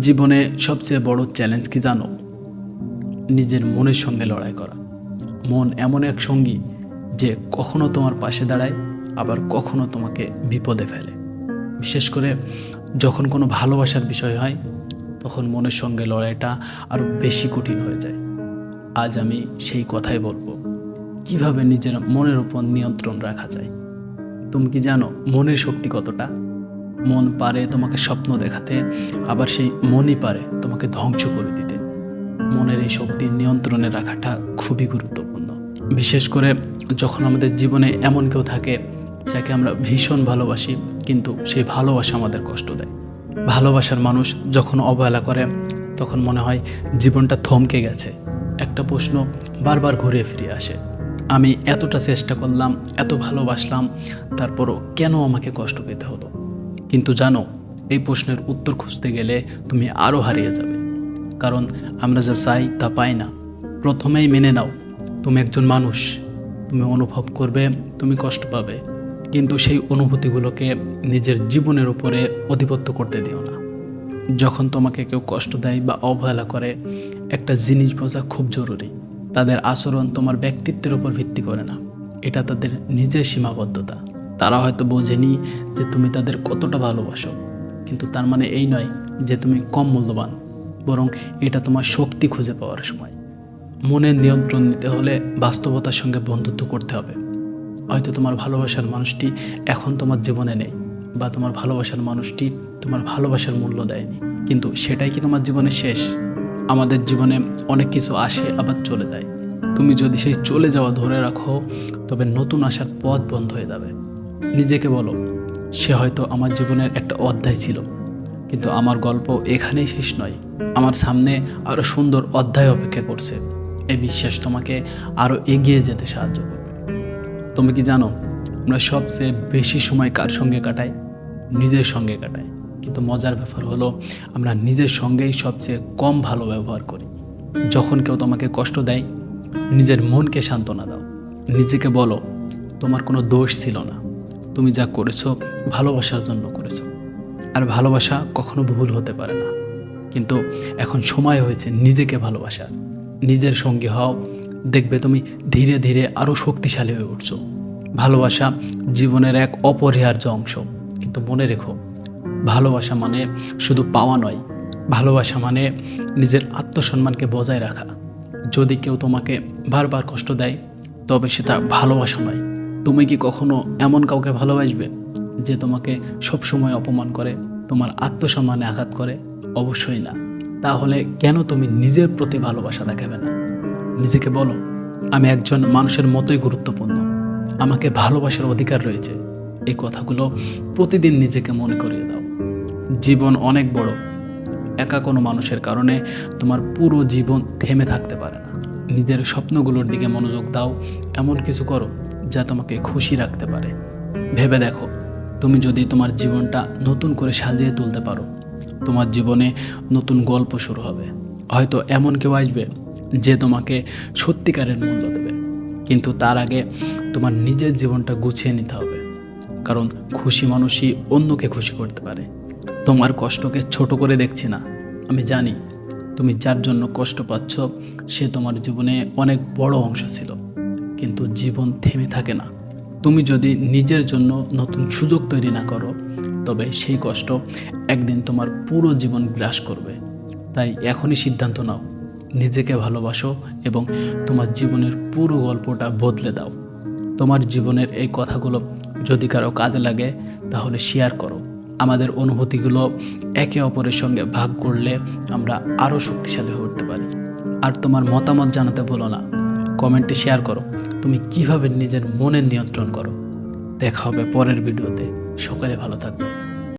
জীবনে সবচেয়ে বড় চ্যালেঞ্জ কি জানো? নিজের মনের সঙ্গে লড়াই করা। মন এমন এক সঙ্গী যে কখনো তোমার পাশে দাঁড়ায়, আবার কখনো তোমাকে বিপদে ফেলে। বিশেষ করে যখন কোনো ভালোবাসার বিষয় হয়, তখন মনের সঙ্গে লড়াইটা আরও বেশি কঠিন হয়ে যায়। আজ আমি সেই কথাই বলব। কীভাবে নিজের মনের উপর নিয়ন্ত্রণ রাখা যায়? তুমি কি জানো মনের শক্তি কতটা? মন পারে তোমাকে স্বপ্ন দেখাতে, আবার সেই মনই পারে তোমাকে ধ্বংস করে দিতে। মনের এই শক্তি নিয়ন্ত্রণে রাখাটা খুবই গুরুত্বপূর্ণ। বিশেষ করে যখন আমাদের জীবনে এমন কেউ থাকে যাকে আমরা ভীষণ ভালোবাসি, কিন্তু সেই ভালোবাসা আমাদের কষ্ট দেয়। ভালোবাসার মানুষ যখন অবহেলা করে, তখন মনে হয় জীবনটা থমকে গেছে। একটা প্রশ্ন বারবার ঘুরে ফিরে আসে। আমি এতটা চেষ্টা করলাম, এত ভালোবাসলাম, তারপরও কেন আমাকে কষ্ট পেতে হলো? কিন্তু জানো, এই প্রশ্নের উত্তর খুঁজতে গেলে তুমি আরও হারিয়ে যাবে। কারণ আমরা যা চাই তা পাই না। প্রথমেই মেনে নাও, তুমি একজন মানুষ। তুমি অনুভব করবে, তুমি কষ্ট পাবে। কিন্তু সেই অনুভূতিগুলোকে নিজের জীবনের উপরে অধিপত্য করতে দিও না। যখন তোমাকে কেউ কষ্ট দেয় বা অবহেলা করে, একটা জিনিস বোঝা খুব জরুরি। তাদের আচরণ তোমার ব্যক্তিত্বের উপর ভিত্তি করে না। এটা তাদের নিজের সীমাবদ্ধতা। তারা হয়তো বোঝেনি যে তুমি তাদের কতটা ভালোবাসো। কিন্তু তার মানে এই নয় যে তুমি কম মূল্যবান, বরং এটা তোমার শক্তি খুঁজে পাওয়ার সময়। মনের নিয়ন্ত্রণ নিতে হলে বাস্তবতার সঙ্গে বন্ধুত্ব করতে হবে। হয়তো তোমার ভালোবাসার মানুষটি এখন তোমার জীবনে নেই, বা তোমার ভালোবাসার মানুষটি তোমার ভালোবাসার মূল্য দেয়নি। কিন্তু সেটাই কি তোমার জীবনে শেষ? আমাদের জীবনে অনেক কিছু আসে, আবার চলে যায়। তুমি যদি সেই চলে যাওয়া ধরে রাখো, তবে নতুন আসার পথ বন্ধ হয়ে যাবে। নিজেকে বলো, সে হয়তো আমার জীবনের একটা অধ্যায় ছিল। কিন্তু আমার গল্প এখানেই শেষ নয়। আমার সামনে আরও সুন্দর অধ্যায় অপেক্ষা করছে। এই বিশ্বাস তোমাকে আরও এগিয়ে যেতে সাহায্য করবে। তুমি কি জানো, আমরা সবচেয়ে বেশি সময় কার সঙ্গে কাটাই? নিজের সঙ্গে কাটাই। কিন্তু মজার ব্যাপার হলো, আমরা নিজের সঙ্গেই সবচেয়ে কম ভালো ব্যবহার করি। যখন কেউ তোমাকে কষ্ট দেয়, নিজের মনকে সান্ত্বনা দাও। নিজেকে বলো, তোমার কোনো দোষ ছিল না। তুমি যা করেছ ভালোবাসার জন্য করেছ। আর ভালোবাসা কখনো ভুল হতে পারে না। কিন্তু এখন সময় হয়েছে নিজেকে ভালোবাসার। নিজের সঙ্গী হও, দেখবে তুমি ধীরে ধীরে আরও শক্তিশালী হয়ে উঠছো। ভালোবাসা জীবনের এক অপরিহার্য অংশ। কিন্তু মনে রেখো, ভালোবাসা মানে শুধু পাওয়া নয়। ভালোবাসা মানে নিজের আত্মসম্মানকে বজায় রাখা। যদি কেউ তোমাকে বারবার কষ্ট দেয়, তবে সেটা ভালোবাসা নয়। তুমি কি কখনো এমন কাউকে ভালোবাসবে যে তোমাকে সবসময় অপমান করে, তোমার আত্মসম্মানে আঘাত করে? অবশ্যই না। তাহলে কেন তুমি নিজের প্রতি ভালোবাসা দেখাবে না? নিজেকে বলো, আমি একজন মানুষের মতোই গুরুত্বপূর্ণ। আমাকে ভালোবাসার অধিকার রয়েছে। এই কথাগুলো প্রতিদিন নিজেকে মনে করিয়ে দাও। জীবন অনেক বড়। একা কোনো মানুষের কারণে তোমার পুরো জীবন থেমে থাকতে পারে না। নিজের স্বপ্নগুলোর দিকে মনোযোগ দাও, এমন কিছু করো যা তোমাকে খুশি রাখতে পারে। ভেবে দেখো, তুমি যদি তোমার জীবনটা নতুন করে সাজিয়ে তুলতে পারো, তোমার জীবনে নতুন গল্প শুরু হবে। হয়তো এমন কেউ আসবে যে তোমাকে সত্যিকারের মূল্য দেবে, কিন্তু তার আগে তোমার নিজের জীবনটা গুছিয়ে নিতে হবে। কারণ খুশি মানুষই অন্যকে খুশি করতে পারে। তোমার কষ্টকে ছোট করে দেখছি না। আমি জানি, তুমি যার জন্য কষ্ট পাচ্ছ, সে তোমার জীবনে অনেক বড় অংশ ছিল। কিন্তু জীবন থেমে থাকে না। তুমি যদি নিজের জন্য নতুন সুযোগ তৈরি না করো, তবে সেই কষ্ট একদিন তোমার পুরো জীবন গ্রাস করবে। তাই এখনই সিদ্ধান্ত নাও, নিজেকে ভালোবাসো এবং তোমার জীবনের পুরো গল্পটা বদলে দাও। তোমার জীবনের এই কথাগুলো যদি কারও কাজে লাগে, তাহলে শেয়ার করো। আমাদের অনুভূতিগুলো একে অপরের সঙ্গে ভাগ করলে আমরা আরও শক্তিশালী হয়ে উঠতে পারি। আর তোমার মতামত জানাতে বলো না। কমেন্টে শেয়ার করো। তুমি কীভাবে নিজের মনের নিয়ন্ত্রণ করো? দেখা হবে পরের ভিডিওতে। সকালে ভালো থাকবে।